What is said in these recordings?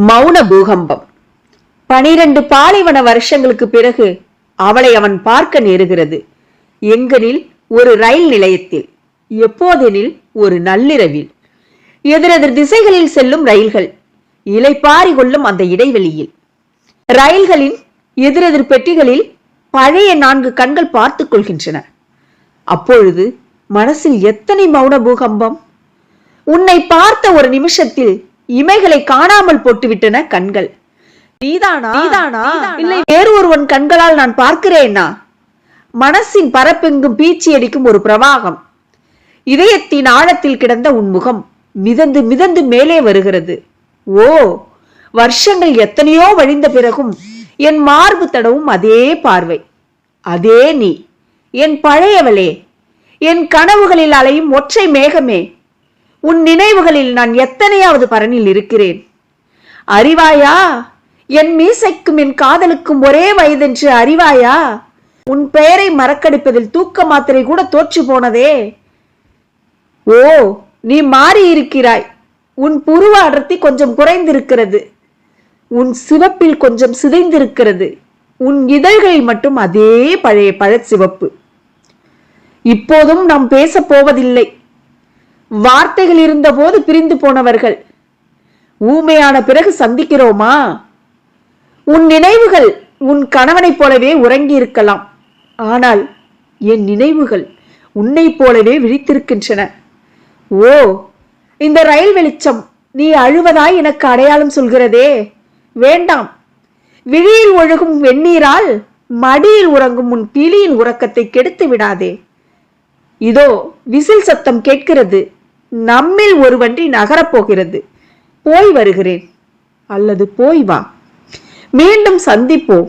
மௌன பூகம்பம். பனிரெண்டு பாலைவன வருஷங்களுக்கு பிறகு அவளை அவன் பார்க்க நேருகிறது. எங்கனில் ஒரு ரயில் நிலையத்தில் எப்போதெனில் ஒரு நள்ளிரவில். எதிரெதிர் திசைகளில் செல்லும் ரயில்கள் இலை பாரி கொள்ளும் அந்த இடைவெளியில். ரயில்களின் எதிரெதிர் பெட்டிகளில் பழைய நான்கு கண்கள் பார்த்துக் கொள்கின்றன. அப்பொழுது மனசில் எத்தனை மௌன பூகம்பம்? உன்னை பார்த்த ஒரு நிமிஷத்தில் இமைகளை காணாமல் போட்டுவிட்டன கண்கள். நீதானா? நீதானா? இல்லை வேறு ஒருவன் கண்களால் நான் பார்க்கிறேனா மனசின் பரப்பெங்கும் பீச்சி அடிக்கும் ஒரு பிரவாகம். இதயத்தின் ஆழத்தில் கிடந்த உன் முகம் மிதந்து மிதந்து மேலே வருகிறது. ஓ வருஷங்கள் எத்தனையோ வழிந்த பிறகும் என் மார்பு தடவும் அதே பார்வை. அதே நீ. என் பழையவளே என் கனவுகளில் அலையும் ஒற்றை மேகமே. உன் நினைவுகளில் நான் எத்தனையாவது பரனில் இருக்கிறேன்? அறிவாயா? என் மீசைக்கும் என் காதலுக்கும் ஒரே வயதென்று அறிவாயா? உன் பெயரை மறக்கடிப்பதில் தூக்க மாத்திரை கூட தோற்று போனதே? ஓ நீ மாறி இருக்கிறாய் உன் புருவ அடர்த்தி கொஞ்சம் குறைந்திருக்கிறது. உன் சிவப்பில் கொஞ்சம் சிதைந்திருக்கிறது. உன் இதழ்களில் மட்டும் அதே பழைய பழச்சிவப்பு. இப்போதும் நாம் பேசப் போவதில்லை. வார்த்தைகள் இருந்தபோது பிரிந்து போனவர்கள். ஊமையான பிறகு சந்திக்கிறோமா? உன் நினைவுகள் உன் கணவனைப் போலவே உறங்கி இருக்கலாம். ஆனால் என் நினைவுகள் உன்னைப் போலவே விழித்திருக்கின்றன. ஓ இந்த ரயில் வெளிச்சம் நீ அழுவதாய் எனக்கு அடையாளம் சொல்கிறதே. வேண்டாம். விழியில் ஒழுகும் வெந்நீரால் மடியில் உறங்கும் உன் கிளியின் உறக்கத்தை கெடுத்து விடாதே. இதோ விசில் சத்தம் கேட்கிறது. நம்மில் ஒரு வண்டி நகரப் போகிறது போய் வருகிறேன். அல்லது போய் வா. மீண்டும் சந்திப்போம்.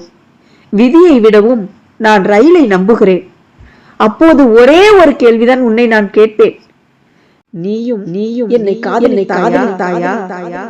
விதியை விடவும் நான் ரயிலை நம்புகிறேன். அப்போது ஒரே ஒரு கேள்விதான் உன்னை நான் கேட்பேன். நீயும் நீயும் என்னை காதலித்தாயா?